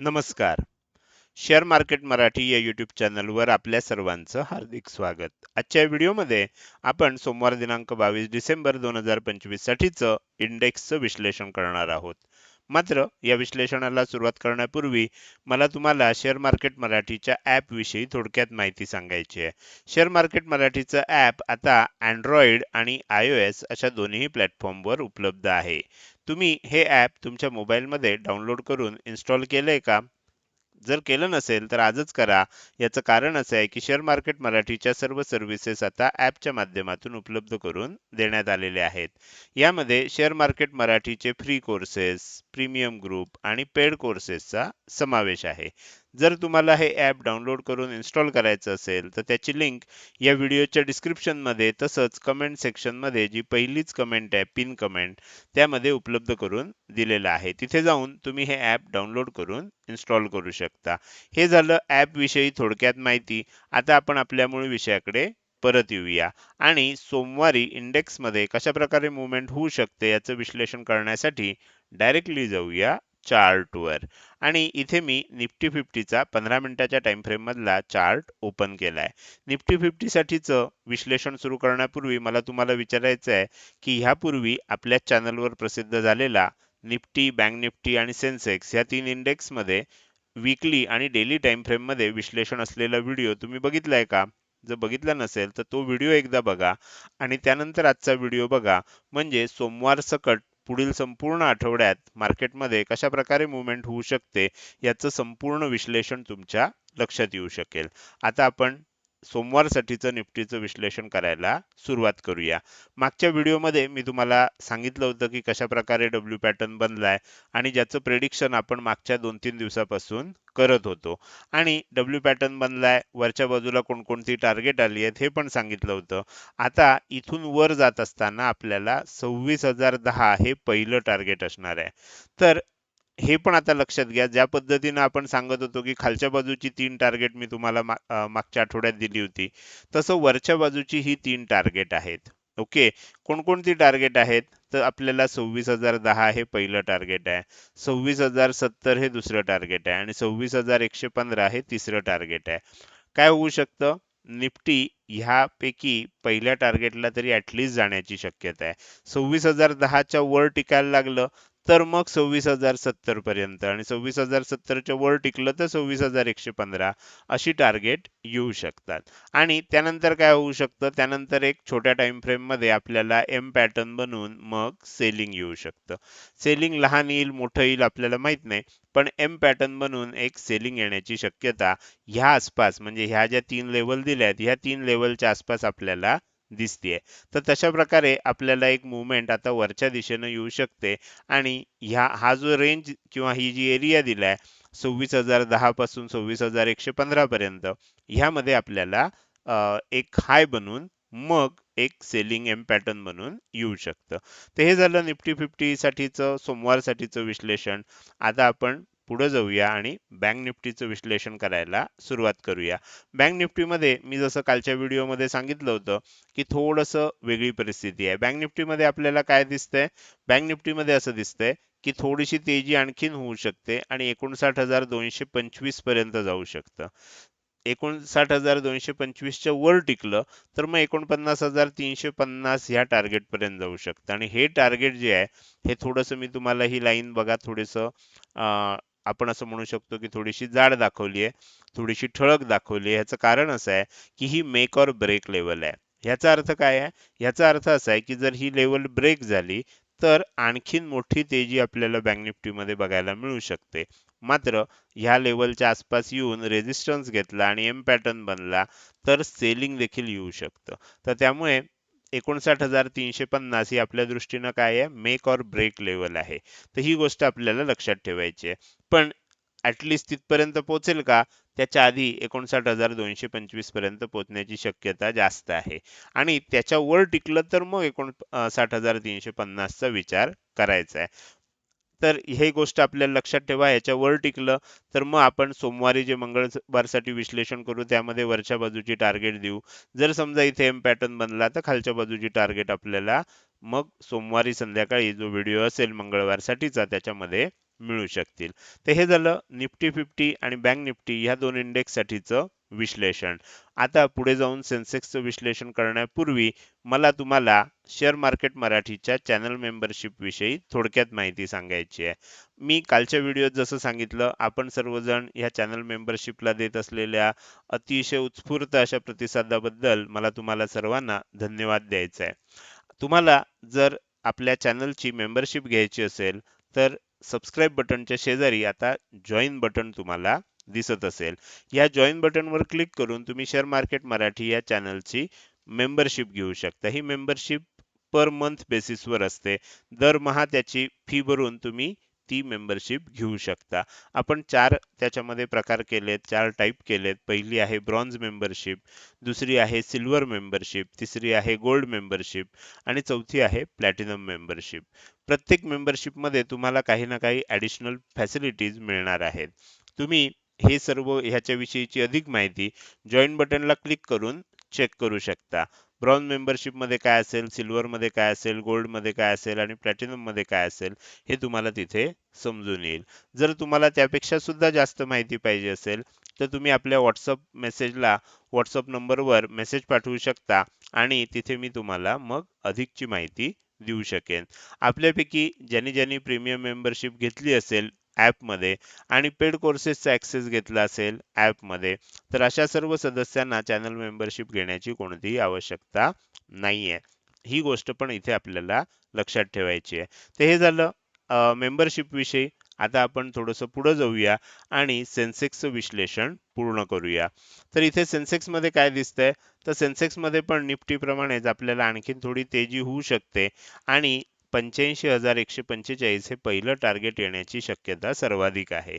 नमस्कार. Share market Marathi या YouTube चॅनलवर आपल्या सर्वांचं हार्दिक स्वागत. आजच्या व्हिडिओमध्ये आपण सोमवार दिनांक बावीस डिसेंबर दोन हजार पंचवीस साठीचं इंडेक्सचं विश्लेषण करणार आहोत. मात्र या विश्लेषणाला सुरुवात करण्यापूर्वी मला तुम्हाला शेअर मार्केट मराठीच्या ॲपविषयी थोडक्यात माहिती सांगायची आहे. शेअर मार्केट मराठीचं ॲप आता अँड्रॉइड आणि आय ओ एस अशा दोन्ही प्लॅटफॉर्मवर उपलब्ध आहे. तुम्ही हे ॲप तुमच्या मोबाईलमध्ये डाउनलोड करून इन्स्टॉल केलंय का? जर केलं नसेल तर आजच करा. याचं कारण असं आहे की शेअर मार्केट मराठीच्या सर्व सर्व्हिसेस आता ॲपच्या माध्यमातून उपलब्ध करून देण्यात आलेले आहेत. यामध्ये शेअर मार्केट मराठीचे फ्री कोर्सेस प्रीमियम ग्रुप आणि पेड कोर्सेसचा समावेश आहे. जर तुम्हाला हे ॲप डाउनलोड करून इन्स्टॉल करायचं असेल तर त्याची लिंक या व्हिडिओच्या डिस्क्रिप्शनमध्ये तसंच कमेंट सेक्शनमध्ये जी पहिलीच कमेंट आहे पिन कमेंट त्यामध्ये उपलब्ध करून दिलेलं आहे. तिथे जाऊन तुम्ही हे ॲप डाउनलोड करून इन्स्टॉल करू शकता. हे झालं ॲपविषयी थोडक्यात माहिती. आता आपण आपल्या मूळ विषयाकडे परत येऊया. आणि सोमवारी इंडेक्समध्ये कशाप्रकारे मुवमेंट होऊ शकते याचं विश्लेषण करण्यासाठी डायरेक्टली जाऊया चार्टवर आणि इथे मी निफ्टी फिफ्टीचा पंधरा मिनिटाच्या टाइम फ्रेम मधला चार्ट ओपन केलाय. निफ्टी फिफ्टीसाठीचं विश्लेषण सुरू करण्यापूर्वी मला तुम्हाला विचारायचं आहे की ह्यापूर्वी आपल्या चॅनलवर प्रसिद्ध झालेला निफ्टी बँक निफ्टी आणि सेन्सेक्स या तीन इंडेक्समध्ये वीकली आणि डेली टाइम फ्रेममध्ये विश्लेषण असलेला व्हिडिओ तुम्ही बघितलाय का? जर बघितला नसेल तर तो व्हिडिओ एकदा बघा. आणि त्यानंतर आजचा व्हिडिओ बघा. म्हणजे सोमवार सकट पुढील संपूर्ण आठवड्यात मार्केटमध्ये कशा प्रकारे मुवमेंट होऊ शकते याचं संपूर्ण विश्लेषण तुमच्या लक्षात येऊ शकेल. आता आपण सोमवारसाठीचं निफ्टीचं विश्लेषण करायला सुरुवात करूया. मागच्या व्हिडिओमध्ये मी तुम्हाला सांगितलं होतं की कशा प्रकारे डब्ल्यू पॅटर्न बनलाय आणि ज्याचं प्रेडिक्शन आपण मागच्या दोन तीन दिवसापासून करत होतो. आणि डब्ल्यू पॅटर्न बनलाय वरच्या बाजूला कोणकोणती टार्गेट आली आहेत हे पण सांगितलं होतं. आता इथून वर जात असताना आपल्याला सव्वीस हजार दहा हे पहिलं टार्गेट असणार आहे. तर हे पण आता लक्षात घ्या. ज्या पद्धतीनं आपण सांगत होतो की खालच्या बाजूची तीन टार्गेट मी तुम्हाला मागच्या आठवड्यात दिली होती तसं वरच्या बाजूची ही तीन टार्गेट आहेत. ओके? कोणकोणती टार्गेट आहेत? तर आपल्याला सव्वीस हजार दहा हे पहिलं टार्गेट आहे. सव्वीस हजार सत्तर हे दुसरं टार्गेट आहे. आणि सव्वीस हजार एकशे पंधरा हे तिसरं टार्गेट आहे. काय होऊ शकतं? निफ्टी ह्यापैकी पहिल्या टार्गेटला तरी ऍटलिस्ट जाण्याची शक्यता आहे. सव्वीस हजार दहाच्या वर टिकायला लागलं तर मग सव्वीस हजार सत्तर पर्यंत. आणि सव्वीस हजार सत्तरच्या वर टिकलं तर सव्वीस हजार एकशे पंधरा अशी टार्गेट येऊ शकतात. आणि त्यानंतर काय होऊ शकतं? त्यानंतर एक छोट्या टाइम फ्रेममध्ये आपल्याला एम पॅटर्न बनवून मग सेलिंग येऊ शकतं. सेलिंग लहान येईल मोठं येईल आपल्याला माहीत नाही. पण एम पॅटर्न बनवून एक सेलिंग येण्याची शक्यता ह्या आसपास म्हणजे ह्या ज्या तीन लेवल दिल्या आहेत ह्या तीन लेवलच्या आसपास आपल्याला दिसतीये. तर तशा प्रकारे आपल्याला एक मुवमेंट आता वरच्या दिशेनं येऊ शकते आणि ह्या हा जो रेंज किंवा ही जी एरिया दिलाय सव्वीस हजार दहा पासून सव्वीस हजार एकशे पंधरा पर्यंत ह्यामध्ये आपल्याला एक हाय बनून मग एक सेलिंग एम पॅटर्न बनून येऊ शकतं. तर हे झालं निफ्टी फिफ्टी साठीचं विश्लेषण. आता आपण पुढे जाऊया आणि बँक निफ्टीचं विश्लेषण करायला सुरुवात करूया. बँक निफ्टीमध्ये मी जसं कालच्या व्हिडिओमध्ये सांगितलं होतं की थोडंसं वेगळी परिस्थिती आहे. बँक निफ्टीमध्ये आपल्याला काय दिसतंय? बँक निफ्टीमध्ये असं दिसतंय की थोडीशी तेजी आणखीन होऊ शकते आणि एकोणसाठ हजार दोनशे पंचवीसपर्यंत जाऊ शकतं. एकोणसाठ हजार दोनशे पंचवीसच्या वर टिकलं तर मग एकोणपन्नास हजार तीनशे पन्नास ह्या टार्गेट पर्यंत जाऊ शकतं. आणि हे टार्गेट जे आहे हे थोडंसं मी तुम्हाला ही लाईन बघा थोडस आपण असं म्हणू शकतो की थोडीशी जाड दाखवली आहे थोडीशी ठळक दाखवली आहे. ह्याचं कारण असं आहे की ही मेक ऑर ब्रेक लेवल आहे. ह्याचा अर्थ काय आहे? ह्याचा अर्थ असा आहे की जर ही लेवल ब्रेक झाली तर आणखीन मोठी तेजी आपल्याला बँक निफ्टीमध्ये बघायला मिळू शकते. मात्र ह्या लेवलच्या आसपास येऊन रेजिस्टन्स घेतला आणि एम पॅटर्न बनला तर सेलिंग देखील येऊ शकतं. तर त्यामुळे एकोणसाठ हजार तीनशे पन्नास ही आपल्या दृष्टीनं काय आहे? मेक ऑर ब्रेक लेवल आहे. तर ही गोष्ट आपल्याला लक्षात ठेवायची आहे. पण ॲटलिस्ट तिथपर्यंत पोहोचेल का? त्याच्या आधी एकोणसाठ हजार दोनशे पंचवीसपर्यंत पोहोचण्याची शक्यता जास्त आहे. आणि त्याच्यावर टिकलं तर मग एकोण साठ हजार तीनशे पन्नासचा विचार करायचा आहे. तर हे गोष्ट आपल्याला लक्षात ठेवा याच्यावर टिकलं तर मग आपण सोमवारी जे मंगळवारसाठी विश्लेषण करू त्यामध्ये वरच्या बाजूची टार्गेट देऊ. जर समजा इथे एम पॅटर्न बनला तर खालच्या बाजूची टार्गेट आपल्याला मग सोमवारी संध्याकाळी जो व्हिडिओ असेल मंगळवारसाठीचा त्याच्यामध्ये मिळू शकतील. तर हे झालं निफ्टी फिफ्टी आणि बँक निफ्टी ह्या दोन इंडेक्ससाठीचं विश्लेषण. आता पुढे जाऊन सेन्सेक्सचं विश्लेषण करण्यापूर्वी मला तुम्हाला शेअर मार्केट मराठीच्या चॅनल मेंबरशिपविषयी थोडक्यात माहिती सांगायची आहे. मी कालच्या व्हिडिओत जसं सांगितलं आपण सर्वजण ह्या चॅनल मेंबरशिपला देत असलेल्या अतिशय उत्स्फूर्त अशा प्रतिसादाबद्दल मला तुम्हाला सर्वांना धन्यवाद द्यायचा आहे. तुम्हाला जर आपल्या चॅनलची मेंबरशिप घ्यायची असेल तर सबस्क्राईब बटनच्या शेजारी आता जॉईन बटन तुम्हाला दिसत असेल. या जॉईन बटनवर क्लिक करून तुम्ही शेअर मार्केट मराठी या चॅनलची मेंबरशिप घेऊ शकता. ही मेंबरशिप पर मंथ बेसिसवर असते. दरमहा त्याची फी भरून तुम्ही ती मेंबरशिप घेऊ शकता. आपण चार त्याच्यामध्ये प्रकार केलेत चार टाईप केलेत. पहिली आहे ब्रॉन्झ मेंबरशिप दुसरी आहे सिल्वर मेंबरशिप तिसरी आहे गोल्ड मेंबरशिप आणि चौथी आहे प्लॅटिनम मेंबरशिप प्रत्येक मेंबरशिपमध्ये तुम्हाला काही ना काही ॲडिशनल फॅसिलिटीज मिळणार आहेत. तुम्ही हे सर्व ह्याच्याविषयीची अधिक माहिती जॉईन बटनला क्लिक करून चेक करू शकता. ब्रॉन्झ मेंबरशिपमध्ये काय असेल सिल्वरमध्ये काय असेल गोल्डमध्ये काय असेल आणि प्लॅटिनममध्ये काय असेल हे तुम्हाला तिथे समजून येईल. जर तुम्हाला त्यापेक्षा सुद्धा जास्त माहिती पाहिजे असेल तर तुम्ही आपल्या व्हॉट्सअप मेसेजला व्हॉट्सअप नंबरवर मेसेज पाठवू शकता आणि तिथे मी तुम्हाला मग अधिकची माहिती देऊ शकेन. आपल्यापैकी ज्यांनी ज्यांनी प्रीमियम मेंबरशिप घेतली असेल ॲपमध्ये आणि पेड कोर्सेसचा ॲक्सेस घेतला असेल ॲपमध्ये तर अशा सर्व सदस्यांना चॅनल मेंबरशिप घेण्याची कोणतीही आवश्यकता नाही आहे ही गोष्ट पण इथे आपल्याला लक्षात ठेवायची आहे. तर हे झालं मेंबरशिपविषयी आता आपण थोडंसं पुढं जाऊया आणि सेन्सेक्सचं विश्लेषण पूर्ण करूया. तर इथे सेन्सेक्समध्ये काय दिसतंय? तर सेन्सेक्समध्ये पण निफ्टीप्रमाणेच आपल्याला आणखीन थोडी तेजी होऊ शकते आणि पंच्याऐंशी हजार एकशे पंचेचाळीस हे पहिलं टार्गेट येण्याची शक्यता सर्वाधिक आहे.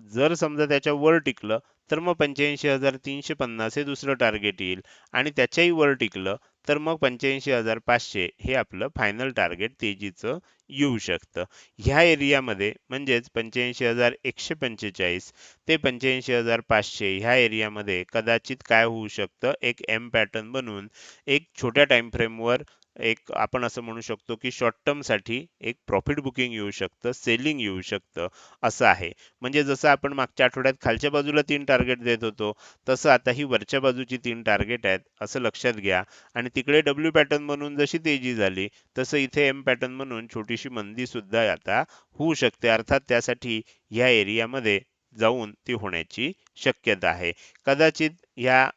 जर समजा त्याच्या वर टिकलं तर मग पंच्याऐंशी हजार तीनशे पन्नास हे दुसरं टार्गेट येईल आणि त्याच्याही वर टिकलं तर मग पंच्याऐंशी हजार पाचशे हे आपलं फायनल टार्गेट तेजीचं येऊ शकतं. ह्या एरियामध्ये म्हणजेच पंच्याऐंशी हजार एकशे पंचेचाळीस ते पंच्याऐंशी हजार पाचशे ह्या एरियामध्ये कदाचित काय होऊ शकतं? एक एम पॅटर्न बनून एक छोट्या टाइम फ्रेमवर एक आपण असं म्हणू शकतो की शॉर्ट टर्मसाठी एक प्रॉफिट बुकिंग येऊ शकतं सेलिंग येऊ शकतं असं आहे. म्हणजे जसं आपण मागच्या आठवड्यात खालच्या बाजूला तीन टार्गेट देत होतो तसं आता ही वरच्या बाजूची तीन टार्गेट आहेत असं लक्षात घ्या. आणि तिकडे डब्ल्यू पॅटर्न म्हणून जशी तेजी झाली तसं इथे एम पॅटर्न म्हणून छोटीशी मंदी सुद्धा आता होऊ शकते. अर्थात त्यासाठी ह्या एरियामध्ये जाऊन ती होण्याची शक्यता आहे. कदाचित ह्या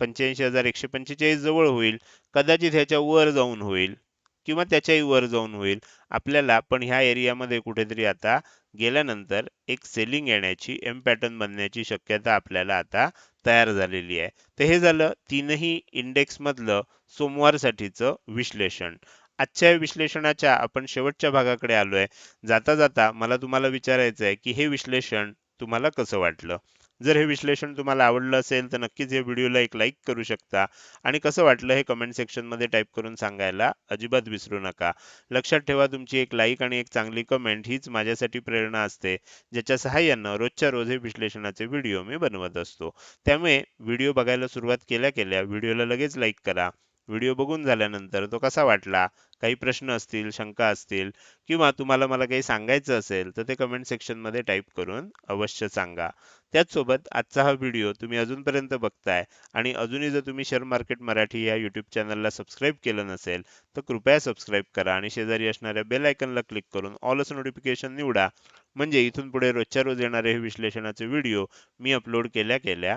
पंच्याऐंशी हजार एकशे पंचेचाळीस जवळ होईल. कदाचित ह्याच्या वर जाऊन होईल. किंवा त्याच्याही वर जाऊन होईल. आपल्याला पण ह्या एरियामध्ये कुठेतरी आता गेल्यानंतर एक सेलिंग येण्याची एम पॅटर्न बनण्याची शक्यता आपल्याला आता तयार झालेली आहे. तर हे झालं तीनही इंडेक्स मधलं सोमवारसाठीचं विश्लेषण. आजच्या विश्लेषणाच्या आपण शेवटच्या भागाकडे आलो आहे जाता जाता मला तुम्हाला विचारायचं आहे की हे विश्लेषण तुम्हाला कसं वाटलं? जर हे विश्लेषण तुम्हाला आवडलं असेल तर नक्कीच या व्हिडिओला एक लाईक करू शकता. आणि कसं वाटलं हे कमेंट सेक्शनमध्ये टाईप करून सांगायला अजिबात विसरू नका. लक्षात ठेवा तुमची एक लाईक आणि एक चांगली कमेंट हीच माझ्यासाठी प्रेरणा असते ज्याच्या सहाय्यानं रोजच्या रोज हे विश्लेषणाचे व्हिडिओ मी बनवत असतो. त्यामुळे व्हिडिओ बघायला सुरुवात केल्या केल्या व्हिडिओला लगेच लाईक करा. व्हिडिओ बघून झाल्यानंतर तो कसा वाटला? काही प्रश्न असतील शंका असतील किंवा तुम्हाला मला काही सांगायचं असेल तर ते कमेंट सेक्शनमध्ये टाईप करून अवश्य सांगा. त्याचसोबत आजचा हा व्हिडिओ तुम्ही अजूनपर्यंत बघताय आणि अजूनही जर तुम्ही शेअर मार्केट मराठी या यूट्यूब चॅनलला सबस्क्राईब केलं नसेल तर कृपया सबस्क्राईब करा आणि शेजारी असणाऱ्या बेल आयकनला क्लिक करून ऑल असं नोटिफिकेशन निवडा. म्हणजे इथून पुढे रोजच्या रोज येणारे हे विश्लेषणाचे व्हिडिओ मी अपलोड केल्या केल्या